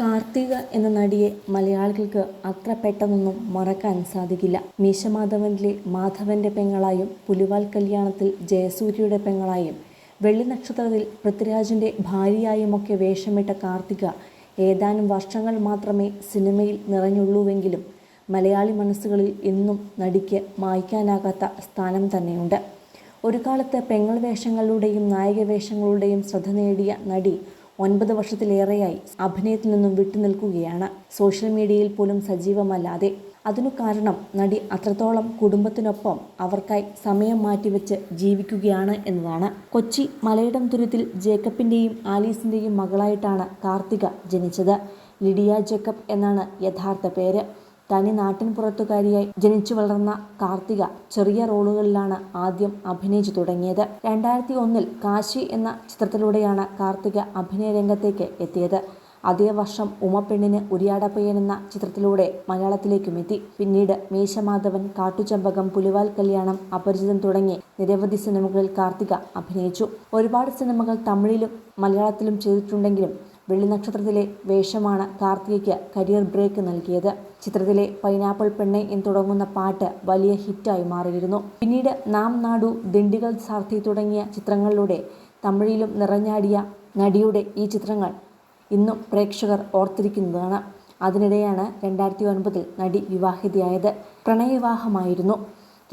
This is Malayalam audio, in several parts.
കാർത്തിക എന്ന നടിയെ മലയാളികൾക്ക് അത്ര പെട്ടെന്നൊന്നും മറക്കാൻ സാധിക്കില്ല. മീശമാധവനിലെ മാധവന്റെ പെങ്ങളായും പുലിവാൽ കല്യാണത്തിൽ ജയസൂര്യയുടെ പെങ്ങളായും വെള്ളി നക്ഷത്രത്തിൽ പൃഥ്വിരാജിന്റെ ഭാര്യയായുമൊക്കെ വേഷമിട്ട കാർത്തിക ഏതാനും വർഷങ്ങൾ മാത്രമേ സിനിമയിൽ നിറഞ്ഞുള്ളൂവെങ്കിലും മലയാളി മനസ്സുകളിൽ ഇന്നും നടിക്ക് മായ്ക്കാനാകാത്ത സ്ഥാനം തന്നെയുണ്ട്. ഒരു കാലത്ത് പെങ്ങൾ വേഷങ്ങളുടെയും നായക വേഷങ്ങളുടെയും ശ്രദ്ധ നേടിയ നടി ഒൻപത് വർഷത്തിലേറെയായി അഭിനയത്തിൽ നിന്നും വിട്ടുനിൽക്കുകയാണ്. സോഷ്യൽ മീഡിയയിൽ പോലും സജീവമല്ലാതെ. അതിനു കാരണം നടി അത്രത്തോളം കുടുംബത്തിനൊപ്പം അവർക്കായി സമയം മാറ്റിവെച്ച് ജീവിക്കുകയാണ് എന്നതാണ്. കൊച്ചി മലയിടം തുരുത്തിൽ ജേക്കബിന്റെയും ആലീസിന്റെയും മകളായിട്ടാണ് കാർത്തിക ജനിച്ചത്. ലിഡിയ ജേക്കബ് എന്നാണ് യഥാർത്ഥ പേര്. തനി നാട്ടിൻ പുറത്തുകാരിയായി ജനിച്ചു വളർന്ന കാർത്തിക ചെറിയ റോളുകളിലാണ് ആദ്യം അഭിനയിച്ചു തുടങ്ങിയത്. രണ്ടായിരത്തി ഒന്നിൽ കാശി എന്ന ചിത്രത്തിലൂടെയാണ് കാർത്തിക അഭിനയ രംഗത്തേക്ക് എത്തിയത്. അതേ വർഷം ഉമപ്പെണ്ണിന് ഉരിയാടപ്പയ്യൻ എന്ന ചിത്രത്തിലൂടെ മലയാളത്തിലേക്കും എത്തി. പിന്നീട് മീശമാധവൻ കാട്ടുചമ്പകം പുലിവാൽ കല്യാണം അപരിചിതൻ തുടങ്ങി നിരവധി സിനിമകളിൽ കാർത്തിക അഭിനയിച്ചു. ഒരുപാട് സിനിമകൾ തമിഴിലും മലയാളത്തിലും ചെയ്തിട്ടുണ്ടെങ്കിലും വെള്ളി നക്ഷത്രത്തിലെ വേഷമാണ് കാർത്തികയ്ക്ക് കരിയർ ബ്രേക്ക് നൽകിയത്. ചിത്രത്തിലെ പൈനാപ്പിൾ പെണ്ണെ എന്ന് തുടങ്ങുന്ന പാട്ട് വലിയ ഹിറ്റായി മാറിയിരുന്നു. പിന്നീട് നാം നാടു ദിണ്ടികൾ സാർത്ഥി തുടങ്ങിയ ചിത്രങ്ങളിലൂടെ തമിഴിലും നിറഞ്ഞാടിയ നടിയുടെ ഈ ചിത്രങ്ങൾ ഇന്നും പ്രേക്ഷകർ ഓർത്തിരിക്കുന്നതാണ്. അതിനിടെയാണ് രണ്ടായിരത്തി ഒൻപതിൽ നടി വിവാഹിതയായത്. പ്രണയവിവാഹമായിരുന്നു.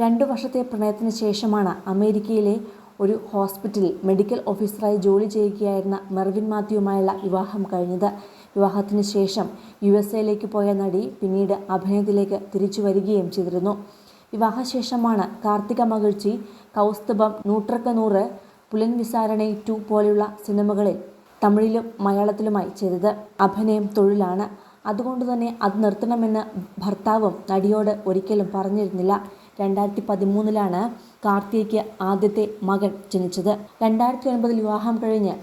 രണ്ടു വർഷത്തെ പ്രണയത്തിന് ശേഷമാണ് അമേരിക്കയിലെ ഒരു ഹോസ്പിറ്റലിൽ മെഡിക്കൽ ഓഫീസറായി ജോലി ചെയ്യുകയായിരുന്ന മെർവിൻ മാത്യുവുമായുള്ള വിവാഹം കഴിഞ്ഞത്. വിവാഹത്തിന് ശേഷം യു എസ് എയിലേക്ക് പോയ നടി പിന്നീട് അഭിനയത്തിലേക്ക് തിരിച്ചു വരികയും ചെയ്തിരുന്നു. വിവാഹശേഷമാണ് കാർത്തിക മകിഴ്ചി കൗസ്തുഭം നൂത്രക്ക നൂറ് പുലൻ വിസാരണ ടു പോലെയുള്ള സിനിമകളിൽ തമിഴിലും മലയാളത്തിലുമായി ചെയ്തത്. അഭിനയം തൊഴിലാണ്. അതുകൊണ്ട് തന്നെ അത് നിർത്തണമെന്ന് ഭർത്താവും നടിയോട് ഒരിക്കലും പറഞ്ഞിരുന്നില്ല. രണ്ടായിരത്തി പതിമൂന്നിലാണ് കാർത്തിക്ക് ആദ്യത്തെ മകൻ ജനിച്ചത്. രണ്ടായിരത്തി ഒൻപതിൽ വിവാഹം കഴിഞ്ഞ്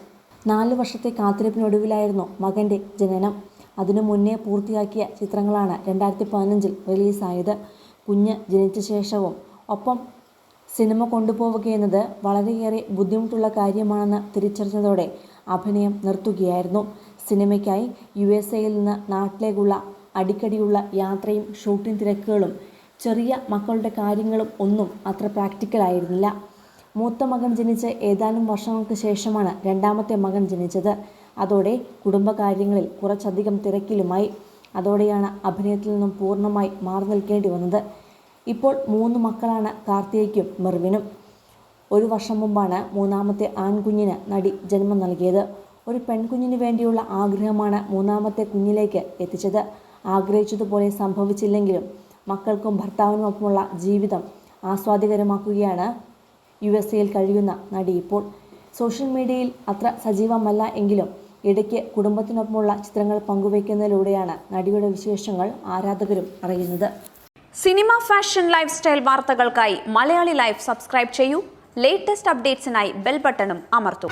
നാല് വർഷത്തെ കാത്തിരിപ്പിനൊടുവിലായിരുന്നു മകന്റെ ജനനം. അതിനു മുന്നേ പൂർത്തിയാക്കിയ ചിത്രങ്ങളാണ് രണ്ടായിരത്തി പതിനഞ്ചിൽ റിലീസായത്. കുഞ്ഞ് ജനിച്ച ശേഷവും ഒപ്പം സിനിമ കൊണ്ടുപോവുകയെന്നത് വളരെയേറെ ബുദ്ധിമുട്ടുള്ള കാര്യമാണെന്ന് തിരിച്ചറിഞ്ഞതോടെ അഭിനയം നിർത്തുകയായിരുന്നു. സിനിമയ്ക്കായി യു എസ് എയിൽ നിന്ന് നാട്ടിലേക്കുള്ള അടിക്കടിയുള്ള യാത്രയും ഷൂട്ടിംഗ് തിരക്കുകളും ചെറിയ മക്കളുടെ കാര്യങ്ങളും ഒന്നും അത്ര പ്രാക്ടിക്കൽ ആയിരുന്നില്ല. മൂത്ത മകൻ ജനിച്ച് ഏതാനും വർഷങ്ങൾക്ക് ശേഷമാണ് രണ്ടാമത്തെ മകൻ ജനിച്ചത്. അതോടെ കുടുംബകാര്യങ്ങളിൽ കുറച്ചധികം തിരക്കിലുമായി. അതോടെയാണ് അഭിനയത്തിൽ നിന്നും പൂർണമായി മാറി നിൽക്കേണ്ടി വന്നത്. ഇപ്പോൾ മൂന്ന് മക്കളാണ് കാർത്തികയ്ക്കും മെർവിനും. ഒരു വർഷം മുമ്പാണ് മൂന്നാമത്തെ ആൺകുഞ്ഞിന് നടി ജന്മം നൽകിയത്. ഒരു പെൺകുഞ്ഞിന് വേണ്ടിയുള്ള ആഗ്രഹമാണ് മൂന്നാമത്തെ കുഞ്ഞിലേക്ക് എത്തിച്ചത്. ആഗ്രഹിച്ചതുപോലെ സംഭവിച്ചില്ലെങ്കിലും മക്കൾക്കും ഭർത്താവിനുമൊപ്പമുള്ള ജീവിതം ആസ്വാദികരമാക്കുകയാണ് യു എസ് എയിൽ കഴിയുന്ന നടി. ഇപ്പോൾ സോഷ്യൽ മീഡിയയിൽ അത്ര സജീവമല്ല എങ്കിലും ഇടയ്ക്ക് കുടുംബത്തിനൊപ്പമുള്ള ചിത്രങ്ങൾ പങ്കുവയ്ക്കുന്നതിലൂടെയാണ് നടിയുടെ വിശേഷങ്ങൾ ആരാധകരും അറിയുന്നത്. സിനിമ ഫാഷൻ ലൈഫ് സ്റ്റൈൽ വാർത്തകൾക്കായി മലയാളി ലൈഫ് സബ്സ്ക്രൈബ് ചെയ്യൂ. ലേറ്റസ്റ്റ് അപ്ഡേറ്റ്സിനായി ബെൽ ബട്ടണും അമർത്തൂ.